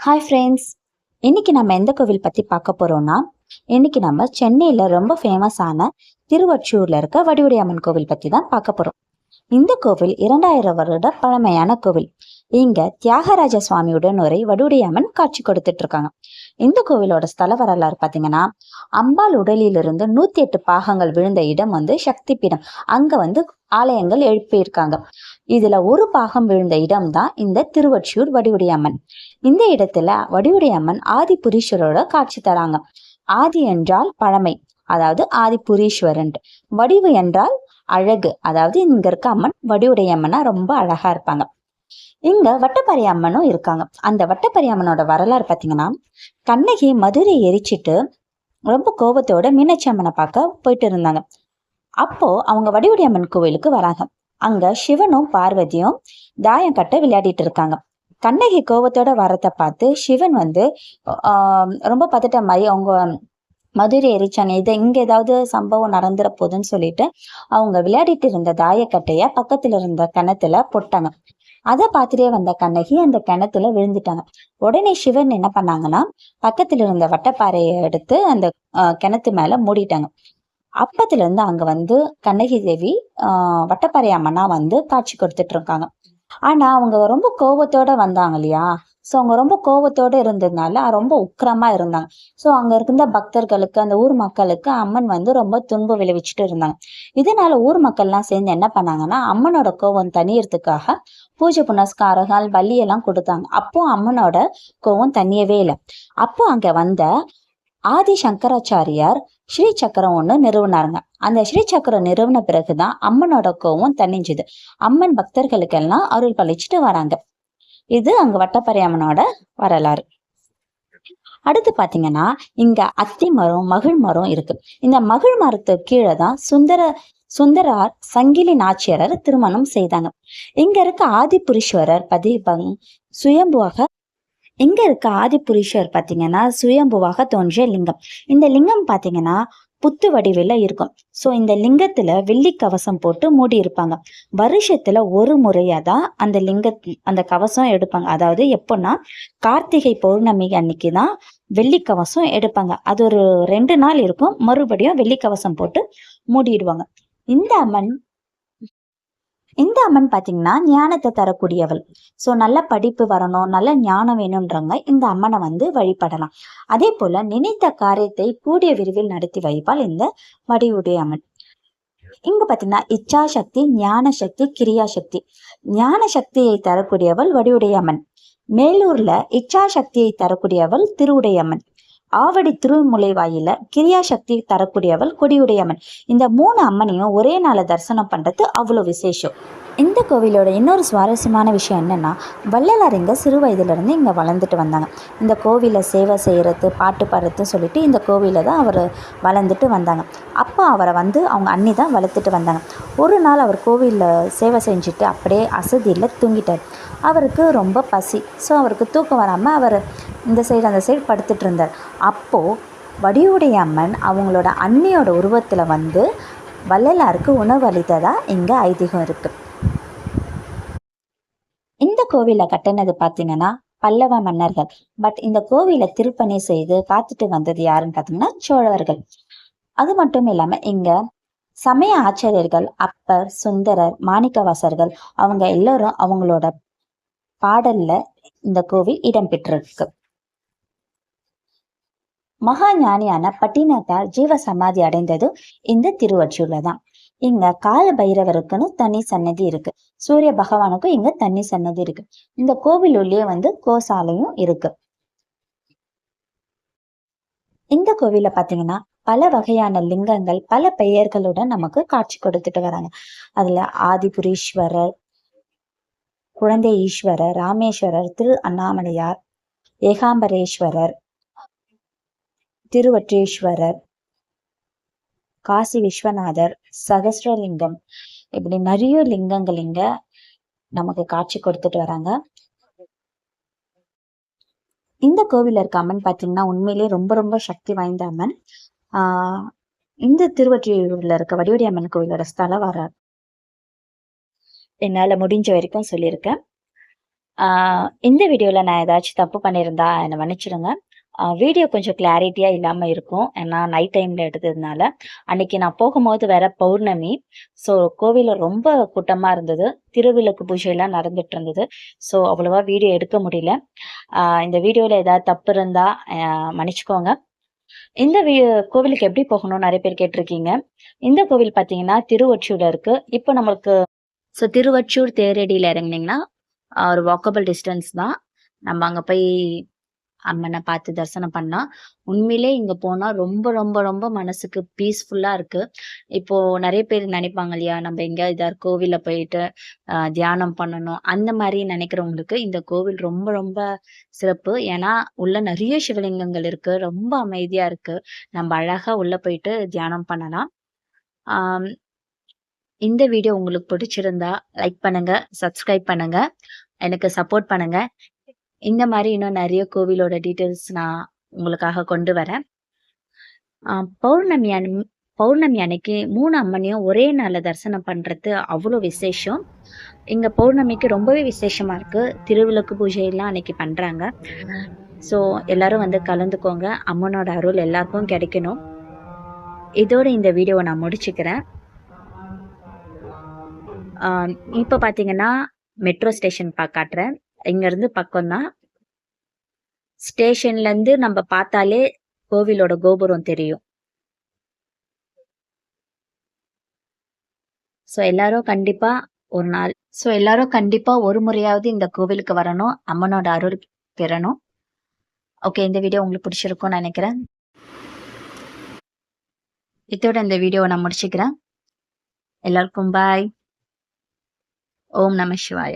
Hi friends இன்னைக்கு நம்ம எந்த கோவில் பற்றி பார்க்க போகிறோம்னா இன்னைக்கு நம்ம சென்னையில் ரொம்ப ஃபேமஸான திருவொற்றியூரில் இருக்க வடிவுடையம்மன் கோவில் பற்றி தான் பார்க்க போகிறோம் இந்த கோவில் இரண்டாயிரம் வருட பழமையான கோவில். இங்க தியாகராஜ சுவாமியுடன் ஒரு வடுவுடையம்மன் காட்சி கொடுத்துட்டு இருக்காங்க. இந்த கோவிலோட ஸ்தல வரலாறு பார்த்தீங்கன்னா அம்பாள் உடலிலிருந்து நூத்தி எட்டு பாகங்கள் விழுந்த இடம் வந்து சக்தி பீடம் அங்க வந்து ஆலயங்கள் எழுப்பியிருக்காங்க. இதுல ஒரு பாகம் விழுந்த இடம்தான் இந்த திருவொற்றியூர் வடிவுடையம்மன். இந்த இடத்துல வடிவுடையம்மன் ஆதி புரீஸ்வரோட காட்சி தராங்க. ஆதி என்றால் பழமை அதாவது ஆதி புரீஸ்வரன் வடிவு என்றால் அழகு அதாவது இங்க இருக்க அம்மன் வடிவுடையம்மனா ரொம்ப அழகா இருப்பாங்க. இங்க வட்டப்பறை அம்மனும் இருக்காங்க. அந்த வட்டப்பறை அம்மனோட வரலாறு பாத்தீங்கன்னா கண்ணகி மதுரை எரிச்சிட்டு ரொம்ப கோபத்தோட மீனாட்சி அம்மனை பார்க்க போயிட்டு இருந்தாங்க. அப்போ அவங்க வடிவுடையம்மன் கோவிலுக்கு வராங்க. அங்க சிவனும் பார்வதியும் தாயம் கட்ட விளையாடிட்டு இருக்காங்க. கண்ணகி கோபத்தோட வரத்தை பார்த்து சிவன் வந்து ஆஹ் ரொம்ப பதட்டமாயி அவங்க மதுரை எரிச்சாங்க இதை இங்க ஏதாவது சம்பவம் நடந்துற போதுன்னு சொல்லிட்டு அவங்க விளையாடிட்டு இருந்த தாயக்கட்டைய பக்கத்துல இருந்த கிணத்துல போட்டாங்க. அதை பார்த்துட்டே வந்த கண்ணகி அந்த கிணத்துல விழுந்துட்டாங்க. உடனே சிவன் என்ன பண்ணாங்கன்னா பக்கத்துல இருந்த வட்டப்பாறையை எடுத்து அந்த கிணத்து மேல மூடிட்டாங்க. அப்பத்துல இருந்து அங்க வந்து கண்ணகி தேவி ஆஹ் வட்டப்பாறை அம்மனா வந்து காட்சி கொடுத்துட்டு இருக்காங்க ஆனா அவங்க ரொம்ப கோபத்தோட வந்தாங்க இல்லையா? சோ அவங்க ரொம்ப கோபத்தோட இருந்ததுனால ரொம்ப உக்கிரமா இருந்தாங்க. சோ அங்க இருந்த பக்தர்களுக்கு அந்த ஊர் மக்களுக்கு அம்மன் வந்து ரொம்ப துன்பம் விளைவிச்சுட்டு இருந்தாங்க. இதனால ஊர் மக்கள்லாம் சேர்ந்து என்ன பண்ணாங்கன்னா அம்மனோட கோபம் தனியறதுக்காக பூஜை புனஸ்காரங்கள் பலியெல்லாம் கொடுத்தாங்க. அப்போ அம்மனோட கோபம் தனியவே இல்லை. அப்போ அங்க வந்த ஆதி சங்கராச்சாரியார் ஸ்ரீ சக்கரம் ஒன்று நிறுவனாருங்க. அந்த ஸ்ரீ சக்கரம் நிறுவன பிறகுதான் அம்மனோட கோவம் தணிஞ்சுது. அம்மன் பக்தர்களுக்கெல்லாம் அருள் பழிச்சிட்டு வராங்க. இது அங்க வட்டப்பறை அம்மனோட வரலாறு. அடுத்து பாத்தீங்கன்னா இங்க அத்தி மரம் மகிழ் மரம் இருக்கு. இந்த மகிழ் மரத்துக்கு கீழே தான் சுந்தர சுந்தரார் சங்கிலி நாச்சியாரர் திருமணம் செய்தாங்க. இங்க இருக்க ஆதிபுரீஸ்வரர் பதிபங் சுயம்புவாக இங்க இருக்க ஆதிபுரீஸ்வரர் பாத்தீங்கன்னா சுயம்புவாக தோன்றிய லிங்கம். இந்த லிங்கம் பாத்தீங்கன்னா புத்து வடிவில் இருக்கும். ஸோ இந்த லிங்கத்தில் வெள்ளி கவசம் போட்டு மூடி இருப்பாங்க. வருஷத்தில் ஒரு முறையாக தான் அந்த லிங்க அந்த கவசம் எடுப்பாங்க. அதாவது எப்போன்னா கார்த்திகை பௌர்ணமி அன்னைக்கு தான் வெள்ளி கவசம் எடுப்பாங்க. அது ஒரு ரெண்டு நாள் இருக்கும். மறுபடியும் வெள்ளி கவசம் போட்டு மூடிடுவாங்க. இந்த அம்மன் இந்த அம்மன் பாத்தீங்கன்னா ஞானத்தை தரக்கூடியவள். சோ நல்ல படிப்பு வரணும் நல்ல ஞானம் வேணும்ன்றவங்க இந்த அம்மனை வந்து வழிபடலாம். அதே போல நினைத்த காரியத்தை கூடிய விரிவில் நடத்தி வைப்பாள் இந்த வடிவுடைய அம்மன். இங்க பாத்தீங்கன்னா இச்சா சக்தி ஞான சக்தி கிரியா சக்தி. ஞான சக்தியை தரக்கூடியவள் வடிவுடைய அம்மன். மேலூர்ல இச்சா சக்தியை தரக்கூடியவள் திருவுடையம்மன் ஆவடி திருமுலைவாயில கிரியா சக்தி தரக்கூடியவள் கொடியுடையம்மன் இந்த மூணு அம்மனையும் ஒரே நாள தரிசனம் பண்றது அவ்வளோ விசேஷம். இந்த கோவிலோட இன்னொரு சுவாரஸ்யமான விஷயம் என்னன்னா வள்ளலார் இங்கே சிறு வயதுல இங்கே வளர்ந்துட்டு வந்தாங்க. இந்த கோவிலை சேவை செய்கிறது பாட்டு பாடுறது சொல்லிட்டு இந்த கோவிலில் தான் அவர் வளர்ந்துட்டு வந்தாங்க. அப்போ அவரை வந்து அவங்க அண்ணி தான் வளர்த்துட்டு வந்தாங்க. ஒரு நாள் அவர் கோவிலில் சேவை செஞ்சுட்டு அப்படியே அசதியில் தூங்கிட்டார். அவருக்கு ரொம்ப பசி. ஸோ அவருக்கு தூக்கம் வராமல் அவர் இந்த சைடு அந்த சைடு படுத்துட்டு இருந்தார். அப்போது வடிவுடைய அம்மன் அவங்களோட அண்ணியோட உருவத்தில் வந்து வள்ளலாருக்கு உணவு அளித்ததாக இங்கே ஐதீகம் இருக்குது இந்த கோவிலை கட்டினது பார்த்தீங்கன்னா பல்லவ மன்னர்கள். பட் இந்த கோவிலை திருப்பணி செய்து காத்துட்டு வந்தது யாருன்னு பார்த்தீங்கன்னா சோழர்கள். அது மட்டும் இல்லாமல் இங்கே சமய ஆச்சாரியர்கள் அப்பர் சுந்தரர் மாணிக்கவாசர்கள் அவங்க எல்லாரும் அவங்களோட பாடல்ல இந்த கோவில் இடம்பெற்றிருக்கு. மகா ஞானியான பட்டினத்தார் ஜீவ சமாதி அடைந்ததும் இந்த திருவொற்றியூர்ல தான். இங்க கால பைரவருக்குன்னு தனி சன்னதி இருக்கு. சூரிய பகவானுக்கும் இங்க தனி சன்னதி இருக்கு. இந்த கோவில் உள்ளே வந்து கோசாலையும் இருக்கு. இந்த கோவில பாத்தீங்கன்னா பல வகையான லிங்கங்கள் பல பெயர்களுடன் நமக்கு காட்சி கொடுத்துட்டு வராங்க. அதுல ஆதிபுரீஸ்வரர் குழந்தை ஈஸ்வரர் ராமேஸ்வரர் திரு அண்ணாமலையார் ஏகாம்பரேஸ்வரர் திருவற்றேஸ்வரர் காசி விஸ்வநாதர் சகசிரலிங்கம். இப்படி நிறைய லிங்கங்கள் இங்க நமக்கு காட்சி கொடுத்துட்டு வராங்க. இந்த கோவில் இருக்க அம்மன் பாத்தீங்கன்னா உண்மையிலேயே ரொம்ப ரொம்ப சக்தி வாய்ந்த அம்மன். ஆஹ் இந்த திருவற்றியூர்ல இருக்க வடிவடி அம்மன் கோவிலோட ஸ்தல வர என்னால் முடிஞ்ச வரைக்கும் சொல்லியிருக்கேன். இந்த வீடியோவில் நான் ஏதாச்சும் தப்பு பண்ணியிருந்தா என்னை மன்னிச்சிடுங்க. வீடியோ கொஞ்சம் கிளாரிட்டியாக இல்லாமல் இருக்கும். ஏன்னா நைட் டைமில் எடுத்ததுனால. அன்னைக்கு நான் போகும்போது வேற பௌர்ணமி. ஸோ கோவிலில் ரொம்ப கூட்டமாக இருந்தது. திருவிளக்கு பூஜையெல்லாம் நடந்துட்டு இருந்தது. ஸோ அவ்வளோவா வீடியோ எடுக்க முடியல. இந்த வீடியோவில் ஏதாவது தப்பு இருந்தால் மன்னிச்சுக்கோங்க. இந்த வீ கோவிலுக்கு எப்படி போகணும்னு நிறைய பேர் கேட்டிருக்கீங்க. இந்த கோவில் பார்த்தீங்கன்னா திருவொற்றியூரில் இருக்குது இப்போ நம்மளுக்கு ஸோ திருவச்சூர் தேரடியில் இறங்குனீங்கன்னா ஒரு வாக்கபிள் டிஸ்டன்ஸ் தான். நம்ம அங்கே போய் அம்மனை பார்த்து தரிசனம் பண்ணா உண்மையிலே இங்க போனா ரொம்ப ரொம்ப ரொம்ப மனசுக்கு பீஸ்ஃபுல்லா இருக்கு. இப்போ நிறைய பேர் நினைப்பாங்க இல்லையா நம்ம எங்க இதாக கோவில்ல போயிட்டு தியானம் பண்ணணும். அந்த மாதிரி நினைக்கிறவங்களுக்கு இந்த கோவில் ரொம்ப ரொம்ப சிறப்பு. ஏன்னா உள்ள நிறைய சிவலிங்கங்கள் இருக்கு ரொம்ப அமைதியா இருக்கு. நம்ம அழகா உள்ள போயிட்டு தியானம் பண்ணலாம். இந்த வீடியோ உங்களுக்கு பிடிச்சிருந்தா லைக் பண்ணுங்க சப்ஸ்கிரைப் பண்ணுங்க எனக்கு சப்போர்ட் பண்ணுங்க. இந்த மாதிரி இன்னும் நிறைய கோவிலோட டீட்டெயில்ஸ் நான் உங்களுக்காக கொண்டு வரேன். பௌர்ணமி பௌர்ணமி அன்னைக்கு மூணு அம்மனையும் ஒரே நாளில் தரிசனம் பண்ணுறது அவ்வளோ விசேஷம். இங்கே பௌர்ணமிக்கு ரொம்பவே விசேஷமாக இருக்குது திருவிளக்கு பூஜையெல்லாம் அன்னைக்கு பண்ணுறாங்க ஸோ எல்லோரும் வந்து கலந்துக்கோங்க. அம்மனோட அருள் எல்லாருக்கும் கிடைக்கணும். இதோட இந்த வீடியோவை நான் முடிச்சுக்கிறேன். இப்போ பார்த்தீங்கன்னா மெட்ரோ ஸ்டேஷன் பா காட்டுறேன். இங்கேருந்து பக்கம்தான் ஸ்டேஷன்லேருந்து நம்ம பார்த்தாலே கோவிலோட கோபுரம் தெரியும். ஸோ எல்லாரும் கண்டிப்பாக ஒரு நாள் ஸோ எல்லாரும் கண்டிப்பாக ஒரு முறையாவது இந்த கோவிலுக்கு வரணும். அம்மனோட அருள் பெறணும். ஓகே இந்த வீடியோ உங்களுக்கு பிடிச்சிருக்கும்னு நினைக்கிறேன். இதோட இந்த வீடியோவை நான் முடிச்சுக்கிறேன். எல்லாருக்கும் பாய் ఓం నమ శివాయ.